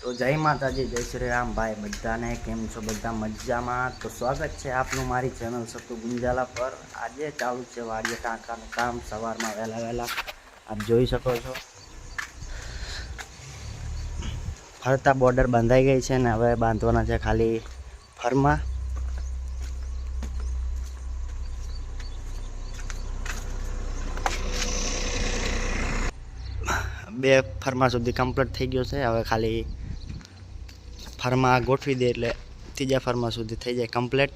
તો જય માતાજી, જય શ્રી રામ. ભાઈ, બધાને કેમ છો? બધા મજામાં? તો સ્વાગત છે આપનું મારી ચેનલ સતુ ગુંજાલા પર. આજે ચાલુ છે વાડીએ ટાંકાનું કામ. સવારમાં વહેલા વહેલા આપ જોઈ શકો છો. ફરતા બોર્ડર બંધાઈ ગઈ છે ને હવે બાંધવાના છે ખાલી ફરમાં. બે ફરમા સુધી કમ્પ્લીટ થઈ ગયો છે. હવે ખાલી ફરમા ગોઠવી દે એટલે ત્રીજા ફરમા સુધી થઈ જાય કમ્પ્લેટ.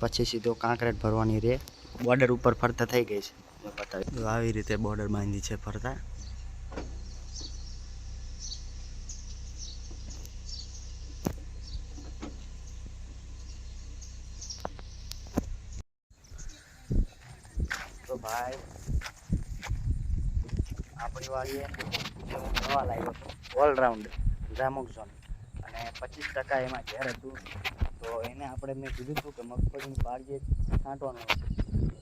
પછી સીધો કાંકરેટ ભરવાની રહે બોર્ડર ઉપર ફરતા થઈ ગઈ છે. આવી રીતે બોર્ડર બાંધી છે ફરતા. તો ભાઈ, આપણી વાળીએ ઓલરાઉન્ડ ડ્રામોક ઝોન અને પચીસ ટકા એમાં ઝેર હતું તો એને આપણે મેં કીધું હતું કે મગફળીની જે છાંટવાનું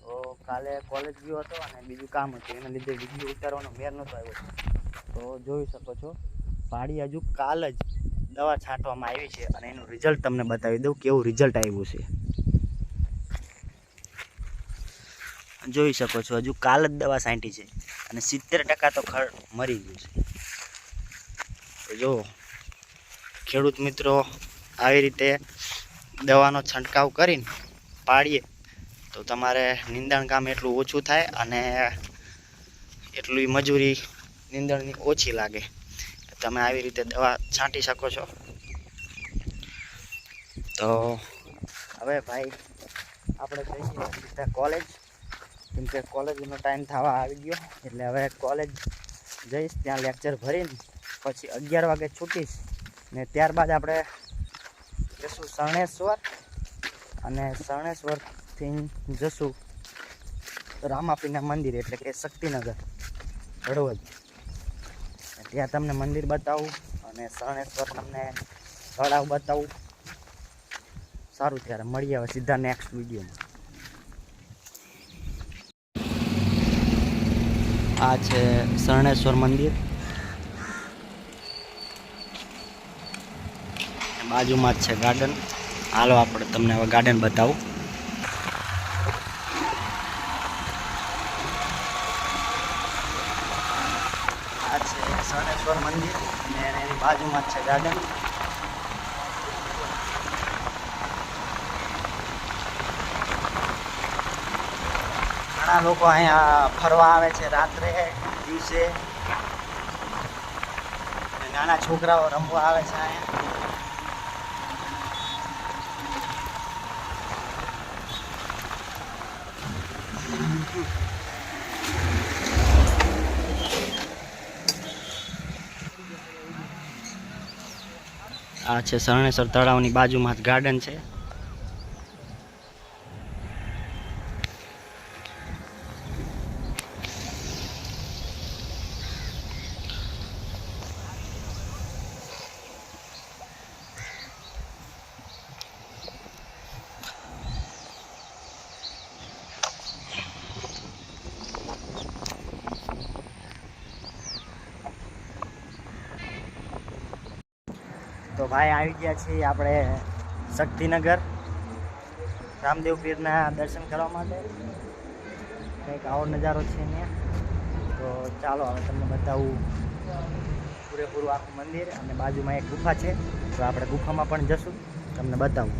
તો કાલે કોલેજ ગયો હતો અને બીજું કામ હતું. એના લીધે વીડિયો ઉતારવાનો મેર નહોતો આવ્યો. તો જોઈ શકો છો, પાડી હજુ કાલ જ દવા છાંટવામાં આવી છે અને એનું રિઝલ્ટ તમને બતાવી દઉં કેવું રિઝલ્ટ આવ્યું છે. જોઈ શકો છો, હજુ કાલ જ દવા છાંટી છે અને સિત્તેર ટકા તો ખર મરી ગયું છે. જો ખેડૂત મિત્રો આવી રીતે દવાનો છંટકાવ કરીને પાડીએ, તો તમારે નિંદણ કામ એટલું ઓછું થાય અને એટલી મજૂરી નિંદણની ઓછી લાગે. તમે આવી રીતે દવા છાંટી શકો છો. તો હવે ભાઈ, આપણે જઈએ સીધા કોલેજ. કેમ કે કોલેજનો ટાઈમ થવા આવી ગયો, એટલે હવે કોલેજ જઈશ, ત્યાં લેક્ચર ભરીને પછી અગિયાર વાગે છૂટીશ. ને ત્યારબાદ આપણે જશું શરણેશ્વર અને શરણેશ્વરથી જશું રામાપીના મંદિર, એટલે કે શક્તિનગર, હળવદ. ત્યાં તમને મંદિર બતાવું અને શરણેશ્વર તમને તળાવ બતાવું. સારું, ત્યારે મળીએ હવે સીધા નેક્સ્ટ વિડીયોમાં. આ છે શરણેશ્વર મંદિર. બાજુમાં જ છે ગાર્ડન હાલો આપણે તમને હવે ગાર્ડન બતાવું. આ છે મંદિર અને એની બાજુમાં જ છે ગાર્ડન ઘણા લોકો અહીંયા ફરવા આવે છે રાત્રે, દિવસે. નાના છોકરાઓ રમવા આવે છે અહીંયા. આ છે શરણેશ્વર તળાવની બાજુમાં જ ગાર્ડન છે. તો ભાઈ આવી ગયા છીએ આપણે શક્તિનગર. રામદેવ પીરના દર્શન કરવા માટે. કંઈક આવો નજારો છે અહીંયા તો ચાલો હવે તમને બતાવું પૂરેપૂરું આખું મંદિર અને બાજુમાં એક ગુફા છે. તો આપણે ગુફામાં પણ જશું. તમને બતાવું.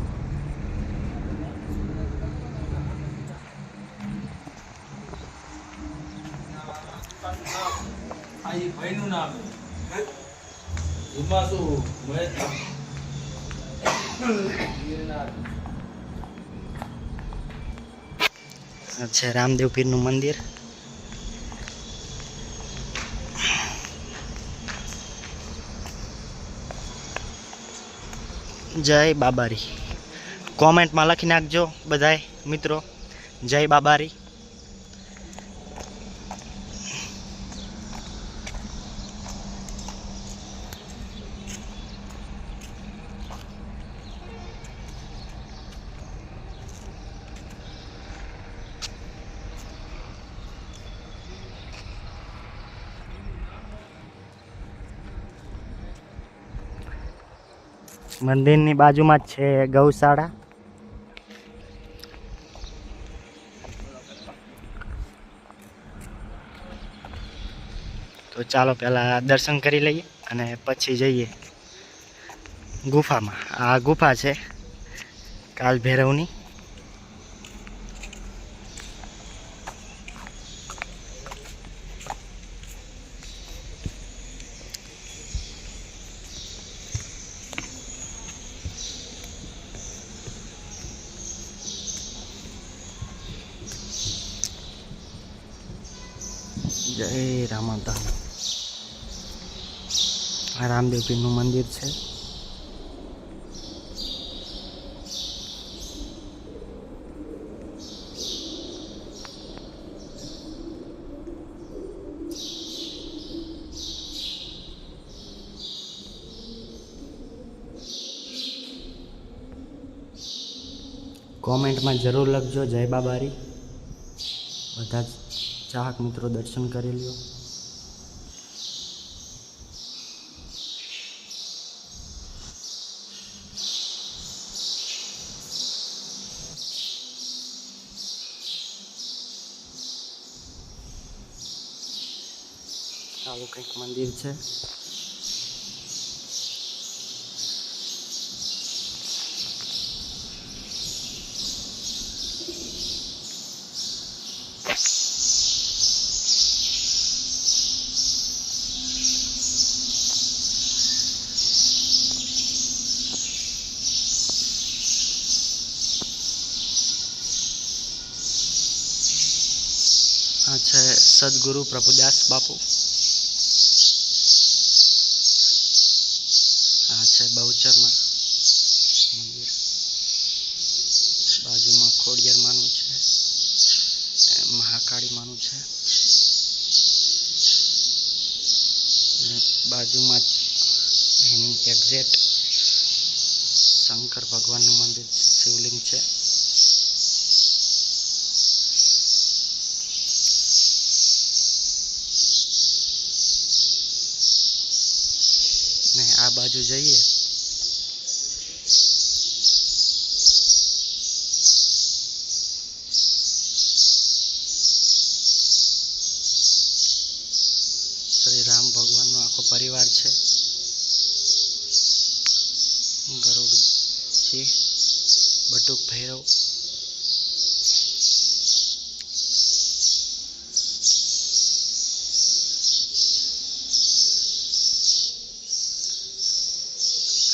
આ ભાઈનું નામ છે. હિમાસુ મહેતા. ગિરનાર. છે રામદેવ મંદિર જય બાબારી કોમેન્ટમાં લખી નાખજો બધાય મિત્રો જય બાબારી મંદિરની બાજુમાં જ છે ગૌશાળા. તો ચાલો પહેલાં દર્શન કરી લઈએ અને પછી જઈએ ગુફામાં. આ ગુફા છે કાલ ભૈરવની જય. રામાતા આ રામદેવપીરનું મંદિર છે. કોમેન્ટમાં જરૂર લખજો. જય બાબારી. બધા જ ચાહક મિત્રો દર્શન કરી લ્યો. આવું કંઈક મંદિર છે. આ છે સદગુરુ પ્રભુદાસ બાપુ. આ છે બહુચરમાં મંદિર. બાજુમાં ખોડિયાર માનું છે. એ મહાકાળી માનું છે બાજુમાં જ એની એક્ઝેક્ટ શંકર ભગવાનનું મંદિર, શિવલિંગ છે ને આ બાજુ જઈએ. શ્રી રામ ભગવાનનો આખો પરિવાર છે. ગરુડજી બટુક ભૈરવ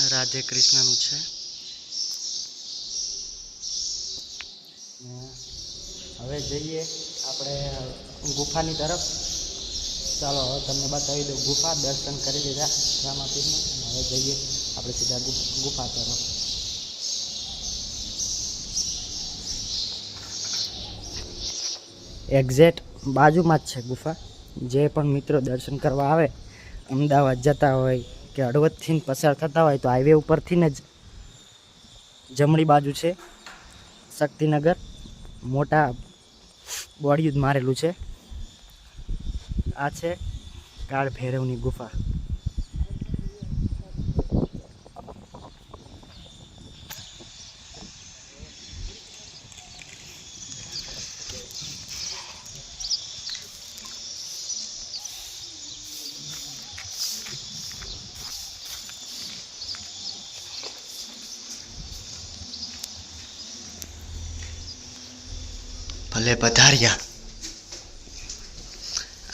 રાધે કૃષ્ણનું છે. હવે જઈએ આપણે ગુફાની તરફ. ચાલો, હવે તમને બતાવી દઉં. ગુફા, દર્શન કરી લીધા રામાપીરને. હવે જઈએ આપણે સીધા ગુફા તરફ. એક્ઝેક્ટ બાજુમાં જ છે ગુફા. જે પણ મિત્રો દર્શન કરવા આવે, અમદાવાદ જતા હોય કે હળવદથી પસાર થતા હોય તો હાઈવે ઉપરથી જ જમણી બાજુ છે શક્તિનગર. મોટા બોડિયું જ મારેલું છે. આ છે કાળ ભૈરવની ગુફા. ભલે પધાર્યા.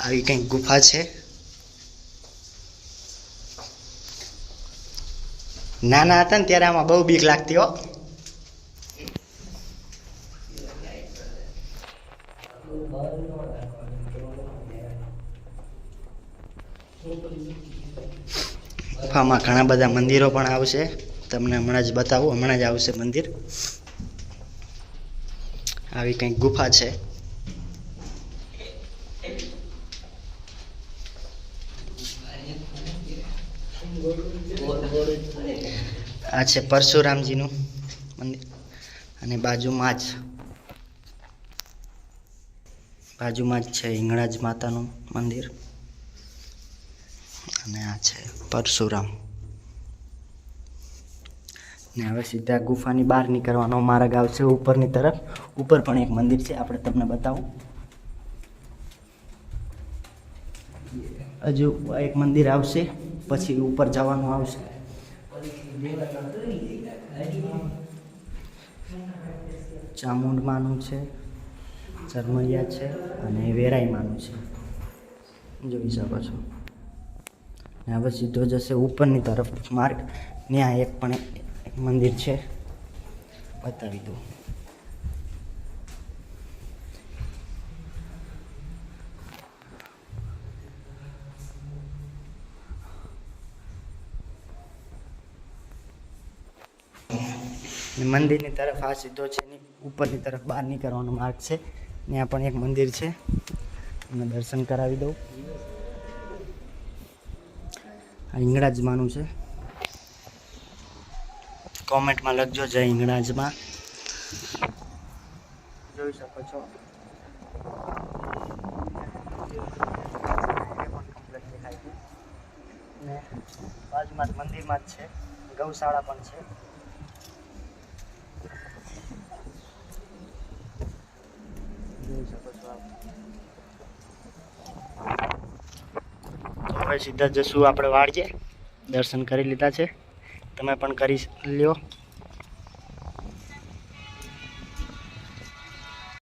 આવી કંઈક ગુફા છે? નાના હતા ને ત્યારે આમાં બહુ બીક લાગતી હો. ગુફામાં ઘણા બધા મંદિરો પણ આવશે. તમને હમણાં જ બતાવું, હમણાં જ આવશે મંદિર. આવી કંઈક ગુફા છે. આ છે પરશુરામજીનું મંદિર. અને બાજુમાં જ બાજુમાં જ છે હિંગળાજ માતાનું મંદિર. અને આ છે પરશુરામ. ને હવે સીધા ગુફાની બહાર નીકળવાનો માર્ગ આવશે ઉપરની તરફ. ઉપર પણ એક મંદિર છે, આપણે તમને બતાવું. હજુ એક મંદિર આવશે, પછી ઉપર જવાનું આવશે. ચામુંડમાનું છે, ચરમૈયા છે, અને વેરાઈમાનું છે. જોઈ શકો છો. ને હવે સીધો જશે ઉપરની તરફ. માર્ગ ત્યાં એક પણ મંદિર છે. બતાવી દઉં. મંદિરની તરફ આ સીધો છે ઉપરની તરફ બહાર નીકળવાનો માર્ગ છે. ત્યાં પણ એક મંદિર છે. તમને દર્શન કરાવી દઉં. આ હિંગળાજમાનું છે. કોમેન્ટમાં લખજો જય હિંગળાજમાં જોઈ શકો છો. ને બાજુમાં જ મંદિરમાં જ છે. ગૌશાળા પણ છે. જોઈ શકો છો આપ. હવે સીધા જશું આપણે વાળીએ દર્શન કરી લીધા છે. તમે પણ કરી લ્યો.